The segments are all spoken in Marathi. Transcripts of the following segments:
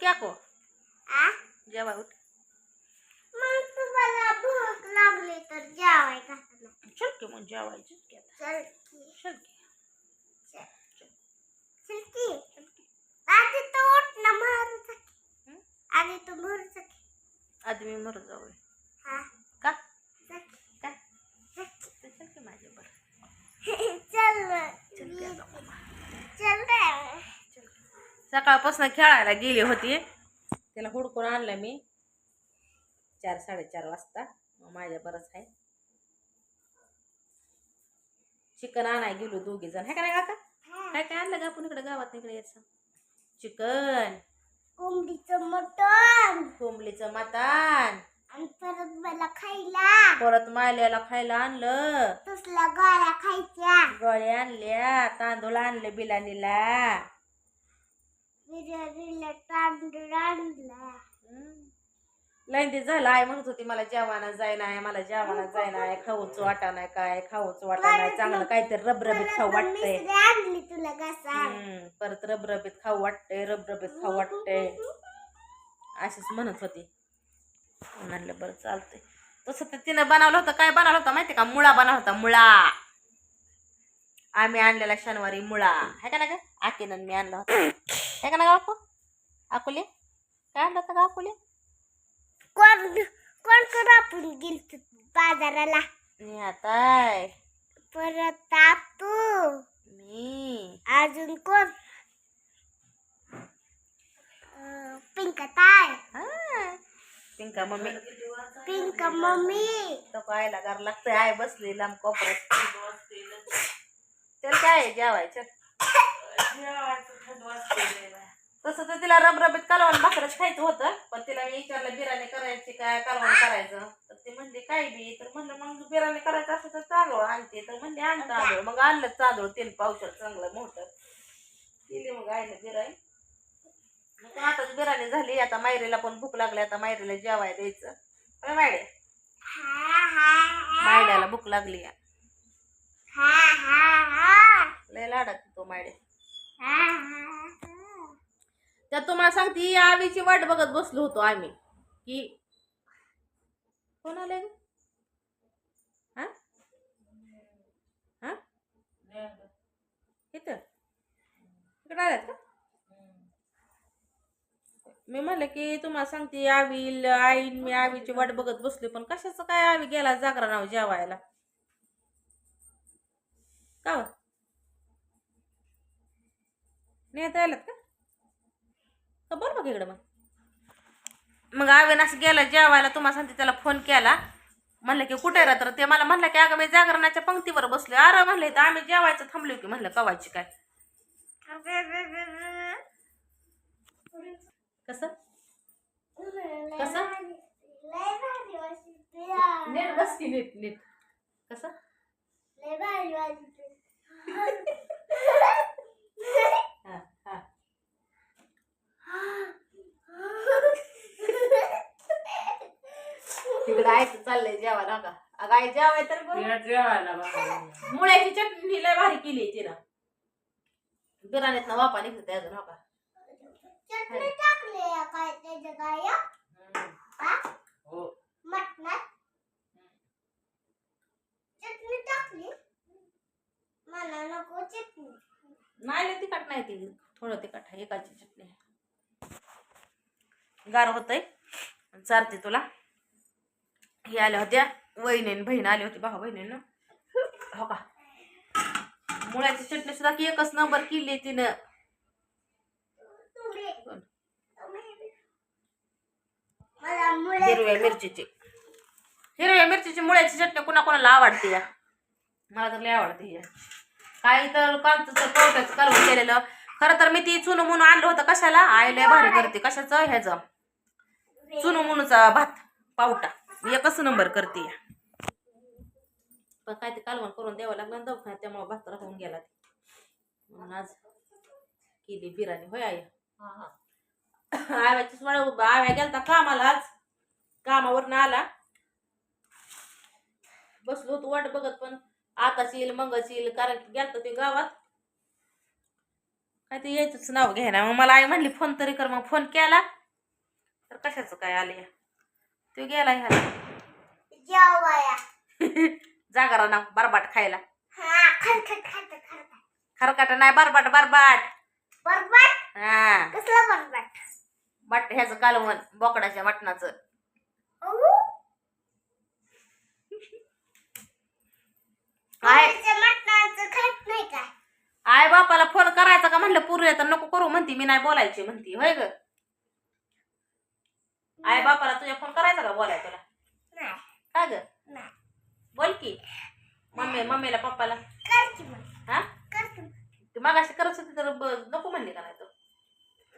क्या को? आ? जेवा उठ. मग तुम्हाला भूक लागली तर जेवाय का चल की मग जेवायची. चल की. चल की. चल. की. आधी तो उठ ना मारूचा हं? आधी तो मारूचा आधी मी मर जाऊ हा का चल की. काय चल की. तर चल की माझ्या बरं चल चल की आता मग. चल रे सकाळपासून खेळायला गेली होती. त्याला हुडकून आणलं मी. चार साडेचार वाजता. मग माझ्या बरंच आहे. चिकन आणाय गेलो दोघी जण. है का नाही काका? काय काय आणलं का आपण इकडे गावात इकडे यायचं? चिकन. कोंबडीचं मटण. कोंबडीचं मटण. आणि परत मला खायला. परत मायल्याला खायला आणलं. तसल्या गाळ्या खायच्या. गळे आणल्या तांदूळ आणले बिलानीला. लाईन ते झालं आई म्हणत होती मला जेवाना जाय नाही मला जेवाना जाय नाही खाऊच वाटा नाही काय खाऊच वाटा नाही चांगलं काहीतरी रबरबीत खाऊ वाटतंय. मिसरी आणली तुला कसा? हम्म, परत रबरबीत खाऊ वाटतंय रबरबीत खाऊ वाटतंय. अशीच म्हणत होती. म्हणलं बरं चालतंय. तसं तर तिनं बनवलं होतं काय बनवलं होतं माहिती का? मुळा बनवला होता मुळा. आम्ही आणलेला शनिवारी मुळा. है का ना का आकीनं मी आणला होता. है का ना बापू? अकोले काय आणलं होतं का अकोले कोण कोण कोण आपण गेलतो बाजाराला? मी आता परत आपू. मी. अजून कोण? अं, पिंका ताय हा. पिंका मम्मी. पिंका मम्मी. तो पाहायला गार लागतंय. आय बसली लांब कोपऱ्यात. काय जेवायचं? तसं तर तिला रबरबीत कालवण भाकरच खायचं होतं पण तिला मी विचारलं बिर्याणी करायची काय? कालवण करायचं? तर ती म्हणली काय बी. तर म्हणलं मग बिर्याणी करायचं असं तर तांदूळ आणते. तर म्हणली आण तांदूळ. मग आणलं तांदूळ तेल पावशर चांगलं मोठं. केली मग आईनं बिर्याणी. मग आताच बिर्याणी झाली आता मायरीला पण भूक लागली आता मायरीला जेवाय द्यायचं. होय मायडे मायड्याला भूक लागली. लय मायडे. त्यात तुम्हाला सांगते आवीची वाट बघत बसलो होतो आम्ही. की कोण आले हा? हा? इथं. इकडे आल्यात का? मी म्हणलं की तुम्हाला सांगते आवी आईन मी आवीची वाट बघत बसली पण कशाचं काय आवी गेला जागरा नाव जेवायला का हो? नेता आल्यात का? का बरं बघ इकडं मग? मग अविनाश गेला जेवायला तुम्हाला सांगते त्याला फोन केला. म्हणलं की कुठे राहत ते? मला म्हणलं की अगं मी जागरणाच्या पंक्तीवर बसले अरे म्हणले तर आम्ही जेवायचं थांबलो की म्हणलं कवायची काय? कसं? कसं? लय भारी वाटते नीट बस की नीट नीट. कसं? हा हा तिकडं आयचं चाललंय जेवायला का अगं आई जेवाय तर बघ. मुळ्याची चटणी लय भारी केली तिनं. बिराणीत वापा निघते अजून हो का? चटणी टाकली आहे काय त्याच्या काय? हा? मटणात? चटणी टाकली. मला नको चटणी. नाही लय तिखट नाही ती. थोडं तिखट आहे एकाची चटणी आहे. गार होतंय. चालते तुला. हे आल्या होत्या. वहिनीन बहीण आली होती भाऊ बहिणीनं. हो का? मुळ्याची चटणी सुद्धा की एकच नंबर केली तिनं. हिरव्या मिरचीची. हिरव्या मिरचीची मुळ्याची चटणी कुणा कोणाला आवडते या? मला तर लय आवडते या. काही तर कालचं तर कवट्याचं कालवण केलेलं. खरं तर मी ती चुनू म्हणून आणलं होतं कशाला? आई लय भारी करते. कशाचं? ह्याचं. चुनू मुनूचा भात पावटा. मी एकच नंबर करते. पण काय ते कालवण करून द्यावं लागलं दवाखान्यात त्यामुळे भात राहून गेला ते. म्हणून आज केली बिर्याणी. होय आई? आव्याचीच मला आव्या गेलता कामाला आज. कामावरनं आला. बसलो होतो वाट बघत पण आताच येईल मगच येईल कारण की ते गावात. काय ते यायचंच नाव घ्यायला मग मला आई म्हणली फोन तरी कर. मग फोन केला. तर कशाचं काय आले तो गेला ह्याला. जागारा ना बरबाट खायला. हा खरकाट नाही बरबाट बरबाट. बरबाट? हा. कसलं बरबाट? बट ह्याचं कालवण बोकडाच्या मटणाचं. खात नाही आई बापाला फोन करायचा का म्हणलं पूर्वी तर नको करू म्हणती. मी नाही बोलायची म्हणती. होय ग? आई बापाला तुझ्या फोन करायचा का बोलाय तुला? काय ग? बोल की. मम्मी मम्मीला पप्पाला. की हा? की. तू मागाशी करत होती तर नको म्हणली का नाही तू?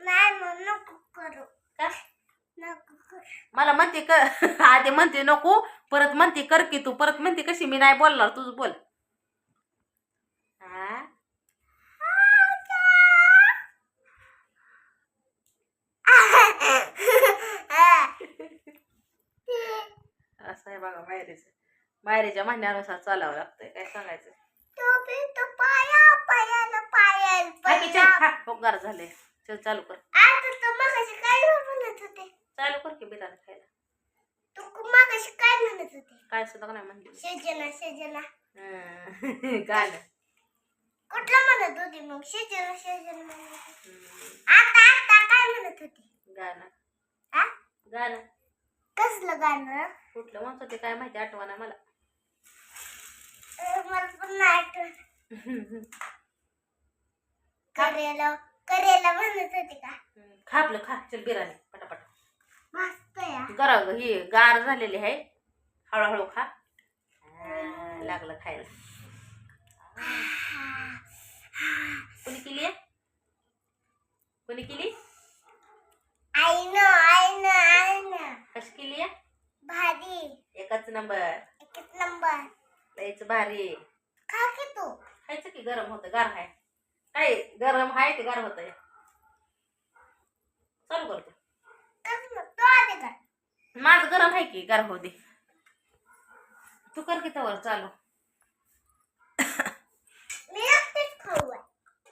नाही नको करू. का? मला म्हणते क आधी म्हणते नको परत म्हणते कर की तू. परत म्हणते कशी मी नाही बोलणार तुझं बोल हा असं आहे बघा मायरीचं. मायरीच्या म्हणण्यानुसार चालावं लागतंय काय सांगायचं? पायल हा झाले चल चालू कर. आता तर मगाशी काय म्हणत होते? चालू कर की बिरान खायला. काय म्हणत होते? काय सुद्धा नाही म्हणली. गाणं. कुठलं म्हणत होती मग? शेजना शेजना. म्हणत होती. आता आता काय म्हणत होती? गाणं. गाणं. कसलं गाणं? कुठलं? म्हणत होते काय माहिती? आठवणा मला. अं, मला पण नाही आठवत. करेला करेला म्हणत होती का. खा आपलं खा. चल बिराने पटापट. मस्त या गरा ही गार झालेली आहे. हळूहळू खा. आ, लागलं खायला. कोणी केली आहे? कोणी केली? आई न आई न आई न कशी केली आहे? भारी. एकच नंबर. एकच नंबर. लयच भारी. खा की तू? खायचं की गरम होतं गार आहे काय गरम आहे ते गार होत चालू करतो. कसलं तू आधी कर. माझं गरम आहे की गार होऊ दे. तू कर की तवर चालू. मी एकटीच खाऊ आहे.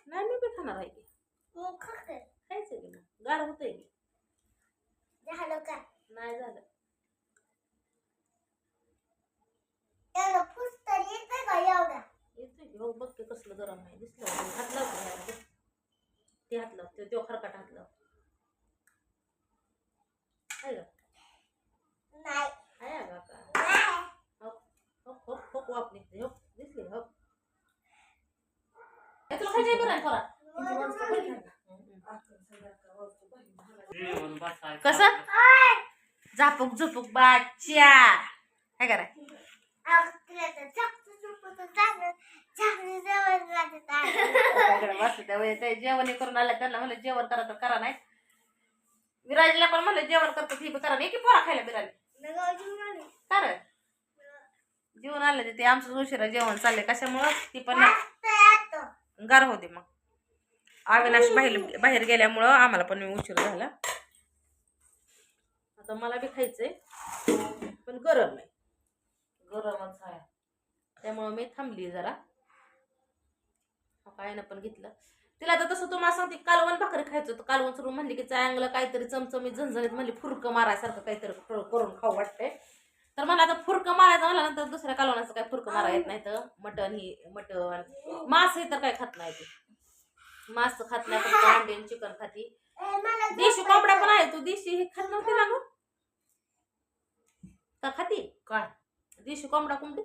नाही मी बी खाणार आहे की. मग खा की. खायचं की मग? गार होतंय की. झालं का नाही झालं. एवढं फुस तर येते का एवढा. येतोय की हो बघ कसलं गरम आहे. दिसलं का? हात लाव की ह्याला, बघ. ते हात लाव ते खरकाट हात लाव आहे का? नाही. आहे का का? नाही. हप हप हप हप वाप निघते. हप दिसली हप. हे तुला खायचं आहे बरं थोडा कसं? झापूक झुपूक बाच्या. काय करा. जेवण हे करून आलं त्यांना म्हणलं जेवण करा तर करा नाही. विराजला पण म्हणलं जेवण करतो ती बी करा नाही की पोरा खायला बिराली नगाव जेवण आले. ते आमचं उशिरा जेवण चाललंय कशामुळं? ती पण. गार होते मग. अविनाश बाहेर बाहेर गेल्यामुळं आम्हाला पण उशीर झाला. आता मला बी खायचंय पण गरम आहे. गरमच आहे. त्यामुळं मी थांबली जरा. काय पण घेतलं. तिला तर तसं तुम्हाला सांगते कालवण भाकरी खायचं होतं कालवण सुरू म्हणली की चांगलं काहीतरी चमचमीत झणझणीत म्हणली फुरकं मारायसारखं काहीतरी करून खाऊ वाटतंय. तर मला आता फुरकं मारायचं मला नंतर दुसऱ्या कालवणाचं काय फुरकं मारा येत नाही तर मटण ही मटण मांस हे तर काय खात नाही ते. मांस खात नाही फक्त अंडे आणि चिकन खाती. देशी कोंबडा. पण आहे तू देशी हे खात नव्हती ना गं? का खाती? काय? देशी कोंबडा कोंबडी?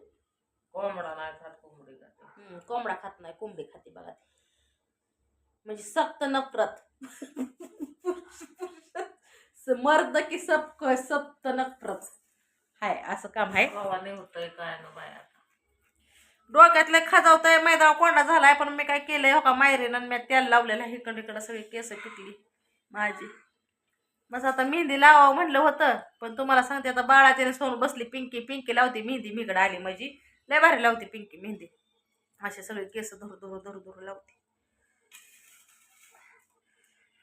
कोंबडा नाही खात कोंबडी खाते. हम्म, कोंबडा खात नाही कोंबडी खाते बघा ती. म्हणजे सक्त नफरत. स- मर्द की सब सप्त नफरत. हाय असं काम आहे. काय ना बाया? डोक्यातले खाजावतंय मैदा कोंडा झालाय पण मी काय केलंय हो का? मायरीनं मी तेल लावलेलं इकडं इकडं सगळी केस पिकली माझी. बस आता मेहंदी लावावं म्हणलं होतं पण तुम्हाला सांगते आता बाळातीने सोन बसली पिंकी पिंकी लावते मेहंदी मीकडे आली माझी. लय भारी लावते पिंकी मेहंदी. असे सगळे केस धरू धरू धरू धरू लावते.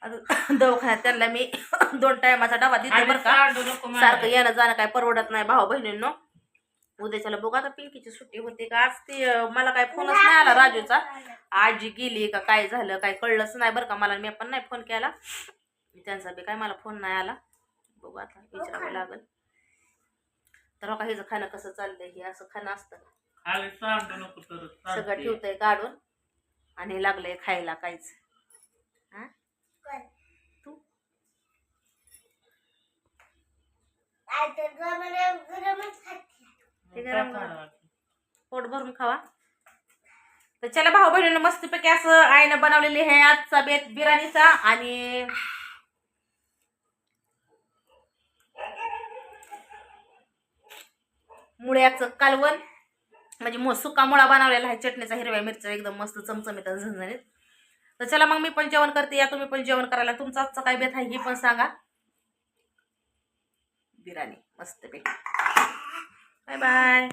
आता दवाखान्यात त्यांना मी दोन टायमाचा डबा देते बरं का. सारखं. येणं जाणं काय परवडत नाही भाऊ बहिणींनो उद्याच्याला बघू आता पिंकीची सुट्टी होती का? आज ती मला काय फोनच नाही आला राजूचा. आजी गेली का काय झालं काय कळलंच नाही बरं का मला. मी पण नाही फोन केला. त्यांचा बी काय मला फोन नाही आला. बघू आता विचारावं लागेल. तर हो का हिचं खाणं कसं चाललंय हे असं खाणं असतं सगळं. ठेवतंय काढून आणि लागलंय खायला काहीच. हा? तू काय? तर गरम गरमच खाते. ते गरम गरम. पोट भरून खावा. तर चला भाऊ बहिणीनं मस्तपैकी असं आईनं बनवलेली आहे आजचा बेत बिर्याणीचा आणि मुळ्याचं कालवण. म्हणजे मो सुका मुळा बनवलेला आहे चटणीचा हिरव्या मिरच्या एकदम मस्त चमचमीत झणझणीत. तर चला मग मी पण जेवण करते. या तुम्ही पण जेवण करायला. तुमचा आजचा काय बेत आहे हे पण सांगा. बिर्याणी मस्तपैकी. Bye bye